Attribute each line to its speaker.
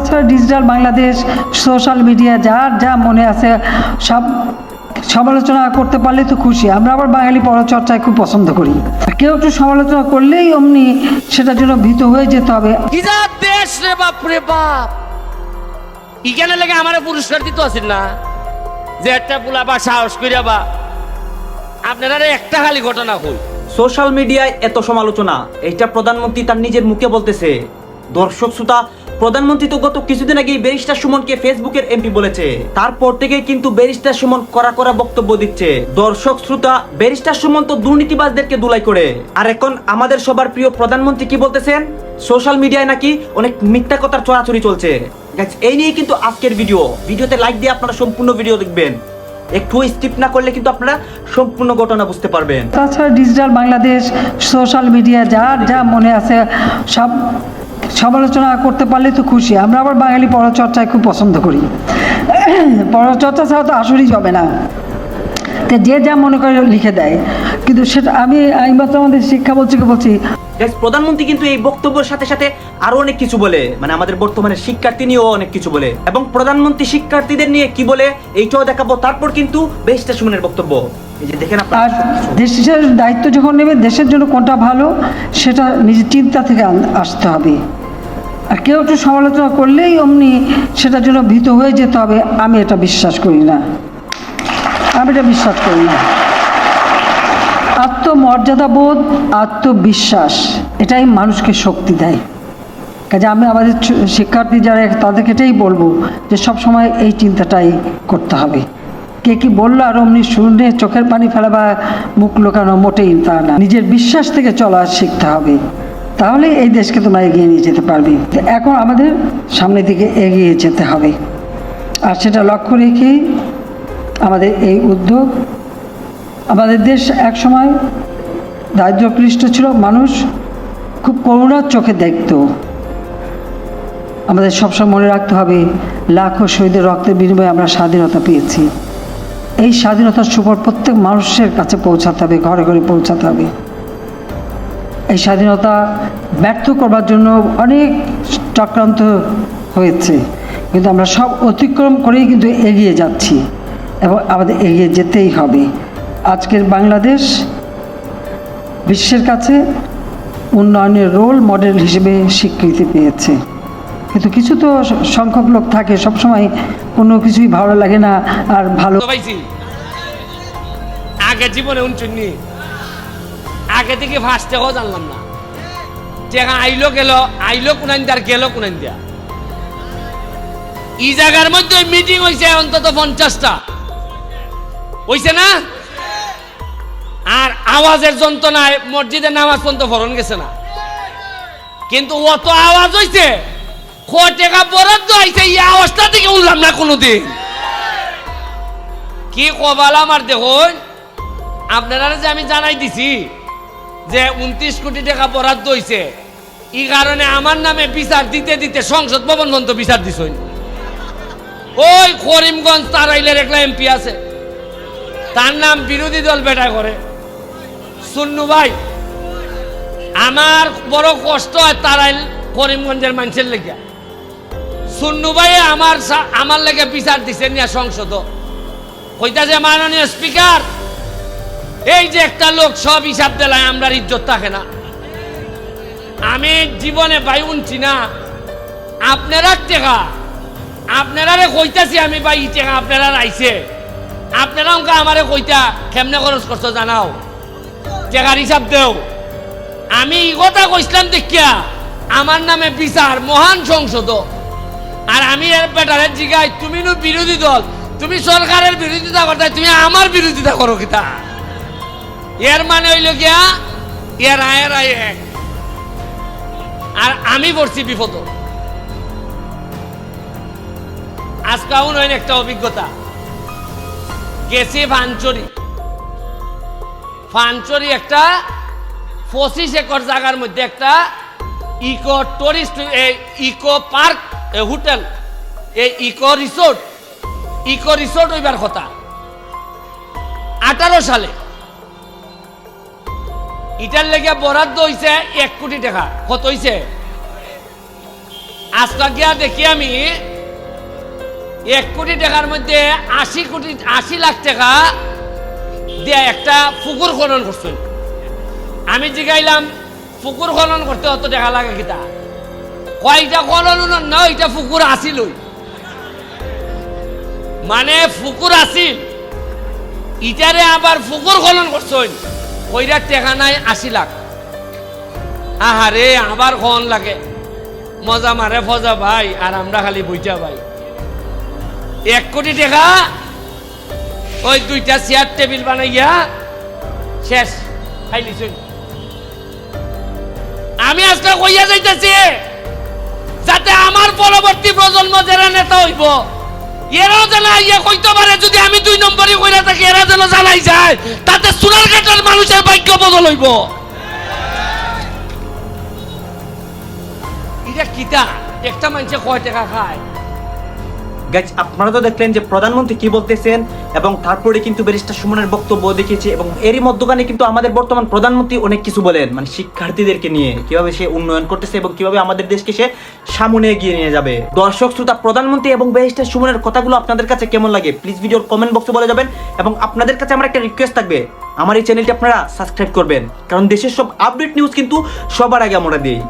Speaker 1: তাছাড়া digital Bangladesh social media যার যা মনে আছে সব সমালোচনা করতে পারলে তো খুশি। আমরা আবার বাঙালি পরচর্চায় খুব পছন্দ করি। কেউ একটু সমালোচনা করলেই অমনি সেটার জন্য ভীত হয়ে যেতে হবে।
Speaker 2: দেশ রে বাপ রে বাপ! ইখানে লেগে আমার পুরস্কার দিতে আছেন না? যে একটা পোলা বা সাহস করিয়া বা আপনারা একটা খালি ঘটনা হই
Speaker 3: সোশ্যাল মিডিয়ায় এত সমালোচনা এইটা প্রধানমন্ত্রী তার নিজের মুখে বলতেছে। দর্শক শ্রোতা প্রধানমন্ত্রী তো গত কিছুদিন আগে ব্যারিস্টার সুমনকে ফেসবুকের এমপি বলেছে। তারপর থেকে কিন্তু ব্যারিস্টার সুমন করা করা বক্তব্য দিচ্ছে। দর্শক, শ্রোতা, ব্যারিস্টার সুমন তো দুর্নীতিবাজদেরকে দুলাই করে। আর এখন আমাদের সবার প্রিয় প্রধানমন্ত্রী কি বলতেছেন? সোশ্যাল মিডিয়ায় নাকি অনেক মিথ্যা কথার চড়াচড়ি চলছে। এই নিয়ে কিন্তু আজকের ভিডিও। ভিডিওতে লাইক দিয়ে আপনারা সম্পূর্ণ ভিডিও দেখবেন। একটু স্কিপ না করলে কিন্তু আপনারা সম্পূর্ণ ঘটনা বুঝতে পারবেন।
Speaker 1: তাছাড়া ডিজিটাল বাংলাদেশ সোশ্যাল মিডিয়া যার যা মনে আছে, সব সমালোচনা করতে পারলে তো খুশি। আমরা আবার বাঙালি পরচর্চায় খুব পছন্দ করি। পরচর্চা ছাড়া তো আসলেই হবে না। যে যা মনে করে লিখে দেয়। কিন্তু সেটা আমি এইমাত্র আমাদের শিক্ষা বলছি বলছি?
Speaker 3: প্রধানমন্ত্রী কিন্তু এই বক্তব্যের সাথে সাথে আরও অনেক কিছু বলে। মানে আমাদের বর্তমানে শিক্ষার্থী নিয়েও অনেক কিছু বলে। এবং প্রধানমন্ত্রী শিক্ষার্থীদের নিয়ে কি বলে এইটাও দেখাবো। তারপর কিন্তু বেশটা সুমনের বক্তব্য।
Speaker 1: আর দেশের দায়িত্ব যখন নেবে দেশের জন্য কোনটা ভালো সেটা নিজের চিন্তা থেকে আসতে হবে। আর কেউ একটু সমালোচনা করলেই অমনি সেটার জন্য ভীত হয়ে যেতে হবে, আমি এটা বিশ্বাস করি না। আমি এটা বিশ্বাস করি না। আত্মমর্যাদাবোধ, আত্মবিশ্বাস, এটাই মানুষকে শক্তি দেয়। কাজে আমি আমাদের শিক্ষার্থী যারা, তাদেরকে এটাই বলব যে সব সময় এই চিন্তাটাই করতে হবে। কে কি বলল আর অমনি শুনে চোখের পানি ফেলা বা মুখ লোকানো মোটেই তা না। নিজের বিশ্বাস থেকে চলা শিখতে হবে। তাহলে এই দেশকে তোমরা এগিয়ে নিয়ে যেতে পারবে। এখন আমাদের সামনের দিকে এগিয়ে যেতে হবে। আর সেটা লক্ষ্য রেখেই আমাদের এই উদ্যোগ, আমাদের দেশ একসময় দারিদ্র্যক্লিষ্ট ছিল, মানুষ খুব করুণার চোখে দেখতো। আমাদের সবসময় মনে রাখতে হবে, লাখো শহীদের রক্তের বিনিময়ে আমরা স্বাধীনতা পেয়েছি। এই স্বাধীনতার সুফল প্রত্যেক মানুষের কাছে পৌঁছাতে হবে, ঘরে ঘরে পৌঁছাতে হবে। এই স্বাধীনতা ব্যর্থ করবার জন্য অনেক চক্রান্ত হয়েছে। কিন্তু আমরা সব অতিক্রম করেই কিন্তু এগিয়ে যাচ্ছি এবং আমাদের এগিয়ে যেতেই হবে। আজকের বাংলাদেশ বিশ্বের কাছে উন্নয়নের রোল মডেল হিসেবে স্বীকৃতি পেয়েছে। কিন্তু কিছু তো সংখ্যক লোক থাকে, সবসময় কোনো কিছুই ভালো লাগে না আর ভালো
Speaker 2: আগে জীবনে উনচুন্নি আগে থেকে ফার্স্ট টাকাও জানলাম না। টেকা আইলো গেল, আইলো কোনাইন আর গেল কোনাইন দিয়া। ই জায়গার মধ্যে মিটিং হয়েছে অন্তত পঞ্চাশটা। হইছে না? আর আওয়াজের যন্ত্রণায় মসজিদের নামাজ পর্যন্ত ভরণ গেছে না। কিন্তু অত আওয়াজ হইছে ক বরাদ্দ হয়েছে এই আওয়াজটা থেকে উঠলাম না কোনোদিন। কি কবাল আমার দেখুন আপনারা যে আমি জানাই দিছি যে উনত্রিশ কোটি টাকা বরাদ্দ হয়েছে এই কারণে আমার নামে বিচার দিতে দিতে সংসদ ভবন পর্যন্ত বিচার দিছ ওই করিমগঞ্জ তারাইলের একলা এমপি আছে। তার নাম বিরোধী দল বেটা করে। সুন্নু ভাই, আমার বড় কষ্ট হয় তারাইল করিমগঞ্জের মানুষের লেগে। সুন্নু ভাই আমার আমার লেগে বিচার দিছে নিয়া সংসদ। কইতা যে মাননীয় স্পিকার এই যে একটা লোক সব হিসাব দিলায় আমরা ইজ্জত থাকে না। আমি জীবনে বাই উনছি না। আপনারা টেকা। আপনারা কইতাছি আমি ভাই ই টেকা, আপনারা আইছে। আপনারা অঙ্কা আমারে কইতা, কেমনে খরচ করছ জানাও। টেকার হিসাব দেও। আমি ই কথা কইছিলাম দেখিয়া, আমার নামে বিচার, মহান সংসদ আর আমি এর বেটারে জিগাই তুমি বিরোধী দল, তুমি সরকারের বিরোধিতা করতে তুমি আমার বিরোধিতা করো কিতা? এর মানে হইল গিয়া, এর আয়ের আয় এক। আর আমি পড়ছি বিপদ। আজকে আউন হইন একটা অভিজ্ঞতা। গেছি ফানচরি ফানচরি একটা পঁচিশ একর জায়গার মধ্যে একটা eco tourist eco park hotel এই ইকো রিসোর্ট। ইকো রিসোর্ট হইবার কথা। আঠারো সালে ইটার লেগে বরাদ্দ হইছে এক কোটি টাকা। কত হইছে? আজকা গিয়া দেখি আমি, এক কোটি টাকার মধ্যে আশি কোটি, আশি লাখ টাকা দিয়ে একটা পুকুর খনন করছেন। আমি জিগাইলাম, পুকুর খনন করতে অত টাকা লাগে কিতা? কয়টা খনন না এটা পুকুর আসিলই। মানে পুকুর আসিল, ইটারে আবার পুকুর খনন করছেন। কইরা টাকা নাই আশি লাখ আহারে, আবার খন লাগে, মজা মারে ফজা ভাই আর আমরা খালি বইটা ভাই। এক কোটি টাকা ওই দুইটা চেয়ার টেবিল বানাইয়া শেষ খাইলিছুন আমি আজকে কইয়া যাইতেছি, যাতে আমার পরবর্তী প্রজন্ম যারা নেতা হইব। এরাও জানা ইয়ে কইতে পারে, যদি আমি দুই নম্বরই কইরা থাকি, এরা যেন জানাই যায়, তাতে সোনার কাটার মানুষের ভাগ্য বদল হইব। এটা কিতা? একটা মানুষে কয় টাকা খায়।
Speaker 3: গাইজ আপনারা তো দেখলেন যে প্রধানমন্ত্রী কি বলতেছেন এবং তারপরে কিন্তু ব্যারিস্টার সুমনের বক্তব্য দেখিয়েছে এবং এরই মধ্যখানে কিন্তু আমাদের বর্তমান প্রধানমন্ত্রী অনেক কিছু বলেন মানে শিক্ষার্থীদেরকে নিয়ে, কীভাবে সে উন্নয়ন করতেছে এবং কীভাবে আমাদের দেশকে সে সামনে এগিয়ে নিয়ে যাবে। দর্শক, শ্রোতা, প্রধানমন্ত্রী এবং ব্যারিস্টার সুমনের কথাগুলো আপনাদের কাছে কেমন লাগে? প্লিজ ভিডিওর কমেন্ট বক্সে বলে যাবেন এবং আপনাদের কাছে আমার একটা রিকোয়েস্ট থাকবে। আমার এই চ্যানেলটি আপনারা সাবস্ক্রাইব করবেন, কারণ দেশের সব আপডেট নিউজ কিন্তু সবার আগে আমরা দিই।